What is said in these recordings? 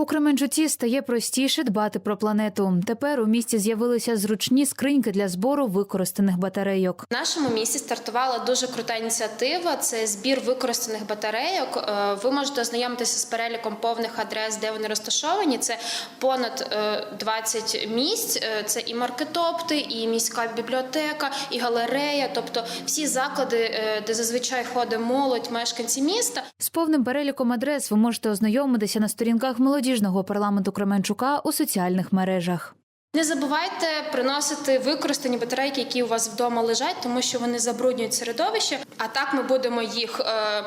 У Кременчуці стає простіше дбати про планету. Тепер у місті з'явилися зручні скриньки для збору використаних батарейок. В нашому місті стартувала дуже крута ініціатива. Це збір використаних батарейок. Е, Ви можете ознайомитися з переліком повних адрес, де вони розташовані. Це понад е, 20 місць. Е, Це і маркетопти, і міська бібліотека, і галерея, тобто всі заклади, е, де зазвичай ходить молодь, мешканці міста. З повним переліком адрес ви можете ознайомитися на сторінках молодіжного парламенту Кременчука у соціальних мережах. Не забувайте приносити використані батарейки, які у вас вдома лежать, тому що вони забруднюють середовище. А так ми будемо їх е,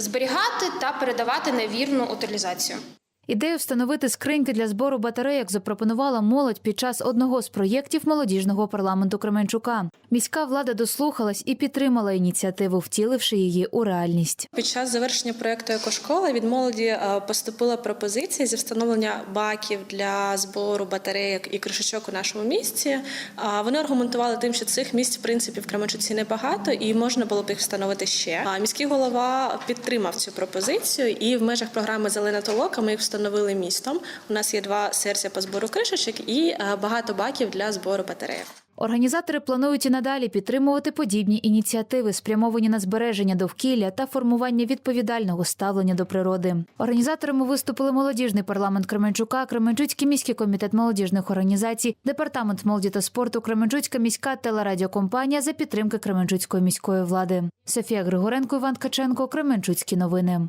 зберігати та передавати на вірну утилізацію. Ідею встановити скриньки для збору батарейок запропонувала молодь під час одного з проєктів молодіжного парламенту Кременчука. Міська влада дослухалась і підтримала ініціативу, втіливши її у реальність. Під час завершення проєкту «Екошкола» від молоді е, поступила пропозиція зі встановлення баків для збору батарейок і кришечок у нашому місті. А Вони аргументували тим, що цих місць в принципі в Кременчуці небагато і можна було б їх встановити ще. А міський голова підтримав цю пропозицію, і в межах програми Зелена толока ми їх встановили містом. У нас є два серця по збору кришечок і е, багато баків для збору батарейок. Організатори планують і надалі підтримувати подібні ініціативи, спрямовані на збереження довкілля та формування відповідального ставлення до природи. Організаторами виступили молодіжний парламент Кременчука, Кременчуцький міський комітет молодіжних організацій, департамент молоді та спорту, Кременчуцька міська телерадіокомпанія за підтримки Кременчуцької міської влади. Софія Григоренко, Іван Ткаченко, Кременчуцькі новини.